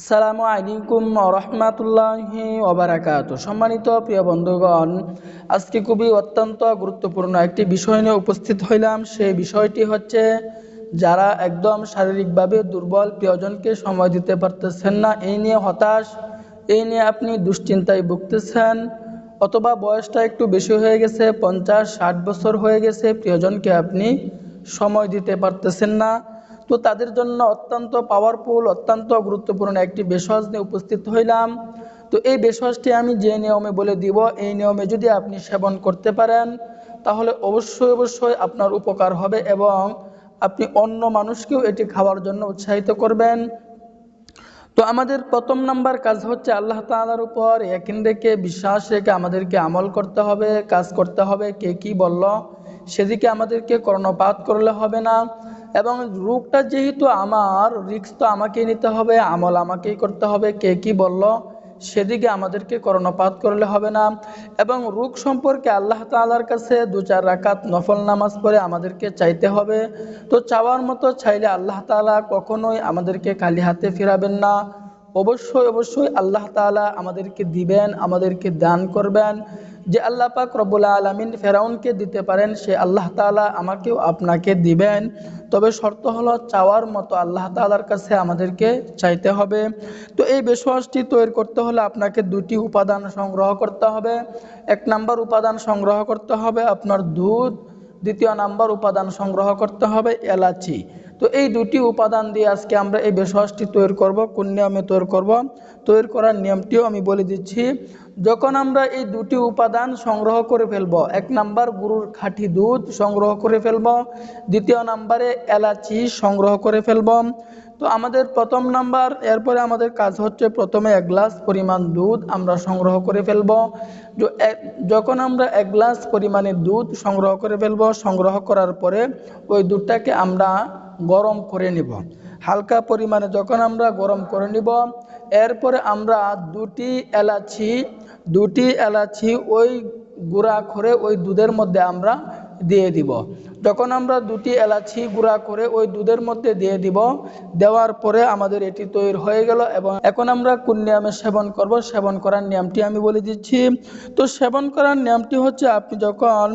আসসালামু আলাইকুম রহমাতুল্লাহি ওবারাকাত সম্মানিত প্রিয় বন্ধুগণ, আজকে খুবই অত্যন্ত গুরুত্বপূর্ণ একটি বিষয় নিয়ে উপস্থিত হইলাম। সেই বিষয়টি হচ্ছে, যারা একদম শারীরিকভাবে দুর্বল প্রিয়জনকে সময় দিতে পারতেছেন না, এই নিয়ে হতাশ, এই নিয়ে আপনি দুশ্চিন্তায় ভুগতেছেন, অথবা বয়সটা একটু বেশি হয়ে গেছে, পঞ্চাশ, ষাট বছর হয়ে গেছে, প্রিয়জনকে আপনি সময় দিতে পারতেছেন না তো তাদের জন্য অত্যন্ত পাওয়ারফুল অত্যন্ত গুরুত্বপূর্ণ একটি বেশজ নিয়ে উপস্থিত হইলাম। তো এই বেশজটি আমি যে নিয়মে বলে দিব, এই নিয়মে যদি আপনি সেবন করতে পারেন, তাহলে অবশ্যই অবশ্যই আপনার উপকার হবে এবং আপনি অন্য মানুষকেও এটি খাওয়ার জন্য উৎসাহিত করবেন। তো আমাদের প্রথম নাম্বার কাজ হচ্ছে আল্লাহ তালার উপর একিন রেখে, বিশ্বাস রেখে আমাদেরকে আমল করতে হবে, কাজ করতে হবে, কে কি বলল, সেদিকে আমাদেরকে কর্ণপাত করলে হবে না। এবং রোগটা যেহেতু আমার রিক্স তো আমাকেই নিতে হবে, আমল আমাকেই করতে হবে, কে কি বলল, সেদিকে আমাদেরকে কর্ণপাত করলে হবে না। এবং রোগ সম্পর্কে আল্লাহ তালার কাছে দু চার রাকাত নফল নামাজ পড়ে আমাদেরকে চাইতে হবে। তো চাওয়ার মতো চাইলে আল্লাহ তালা কখনোই আমাদেরকে খালি হাতে ফেরাবেন না। অবশ্যই অবশ্যই আল্লাহ তালা আমাদেরকে দিবেন, আমাদেরকে দান করবেন। যে আল্লাহ পাক রব্বুল্লা আলমিন ফেরাউনকে দিতে পারেন, সে আল্লাহ তালা আমাকেও আপনাকে দিবেন। তবে শর্ত হলো চাওয়ার মতো আল্লাহ তালার কাছে আমাদেরকে চাইতে হবে। তো এই বেশওয়াসটি তৈরি করতে হলে আপনাকে দুটি উপাদান সংগ্রহ করতে হবে। এক নাম্বার উপাদান সংগ্রহ করতে হবে আপনার দুধ। দ্বিতীয় নাম্বার উপাদান সংগ্রহ করতে হবে এলাচি। তো এই দুটি উপাদান দিয়ে আজকে আমরা এই বেশওয়াসটি তৈরি করব, কোন নিয়মে তৈরি করব। তৈরি করার নিয়মটিও আমি বলে দিচ্ছি। যখন আমরা এই দুটি উপাদান সংগ্রহ করে ফেলব, এক নাম্বার গরুর খাঁটি দুধ সংগ্রহ করে ফেলব, দ্বিতীয় নাম্বারে এলাচি সংগ্রহ করে ফেলব। তো আমাদের প্রথম নাম্বার, এরপরে আমাদের কাজ হচ্ছে প্রথমে এক গ্লাস পরিমাণ দুধ আমরা সংগ্রহ করে ফেলব। যখন আমরা এক গ্লাস পরিমাণে দুধ সংগ্রহ করে ফেলব, সংগ্রহ করার পরে ওই দুধটাকে আমরা গরম করে নিব। হালকা পরিমাণে যখন আমরা গরম করে নিব, এরপরে আমরা দুটি এলাচি দুটি এলাচি ওই গুঁড়া করে ওই দুধের মধ্যে আমরা দিয়ে দিব। যখন আমরা দুটি এলাচি গুঁড়া করে ওই দুধের মধ্যে দিয়ে দিব, দেওয়ার পরে আমাদের এটি তৈরি হয়ে গেল এবং এখন আমরা কোন নিয়মে সেবন করব, সেবন করার নিয়মটি আমি বলে দিচ্ছি। তো সেবন করার নিয়মটি হচ্ছে আপনি যখন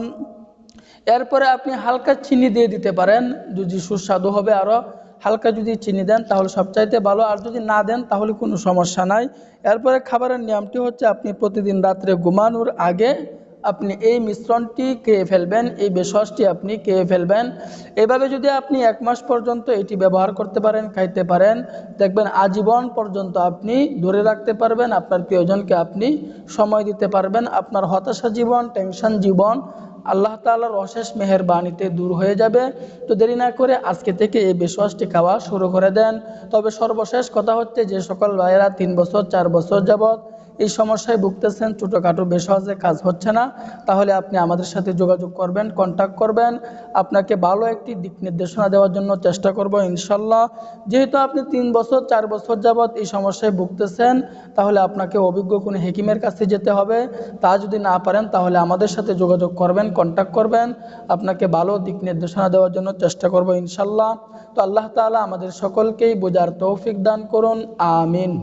এরপরে আপনি হালকা চিনি দিয়ে দিতে পারেন। যদি সুস্বাদু হবে আরও হালকা যদি চিনি দেন, তাহলে সবচাইতে ভালো। আর যদি না দেন, তাহলে কোনো সমস্যা নাই। এরপরে খাবারের নিয়মটি হচ্ছে আপনি প্রতিদিন রাত্রে ঘুমানোর আগে আপনি এই মিশ্রণটি খেয়ে ফেলবেন, এই বেশসটি আপনি খেয়ে ফেলবেন। এভাবে যদি আপনি এক মাস পর্যন্ত এটি ব্যবহার করতে পারেন, খাইতে পারেন, দেখবেন আজীবন পর্যন্ত আপনি ধরে রাখতে পারবেন। আপনার প্রিয়জনকে আপনি সময় দিতে পারবেন। আপনার হতাশা জীবন, টেনশন জীবন আল্লাহ তালার অশেষ মেহরবানিতে দূর হয়ে যাবে। তো দেরি না করে আজকে থেকে এই বেশওয়াসটি খাওয়া শুরু করে দেন। তবে সর্বশেষ কথা হচ্ছে যে, সকল ভাইয়েরা তিন বছর, চার বছর যাবৎ এই সমস্যায় ভুগতেছেন, ছোটোখাটো বেসহজে কাজ হচ্ছে না। তাহলে আপনি আমাদের সাথে যোগাযোগ করবেন কন্ট্যাক্ট করবেন। আপনাকে ভালো একটি দিক নির্দেশনা দেওয়ার জন্য চেষ্টা করব ইনশাল্লাহ। যেহেতু আপনি তিন বছর, চার বছর যাবৎ এই সমস্যায় ভুগতেছেন, তাহলে আপনাকে অভিজ্ঞ কোনো হেকিমের কাছে যেতে হবে। তা যদি না পারেন, তাহলে আমাদের সাথে যোগাযোগ করবেন কন্ট্যাক্ট করবেন। আপনাকে ভালো দিক নির্দেশনা দেওয়ার জন্য চেষ্টা করব ইনশাল্লাহ। তো আল্লাহ তালা আমাদের সকলকেই বোঝার তৌফিক দান করুন। আমিন।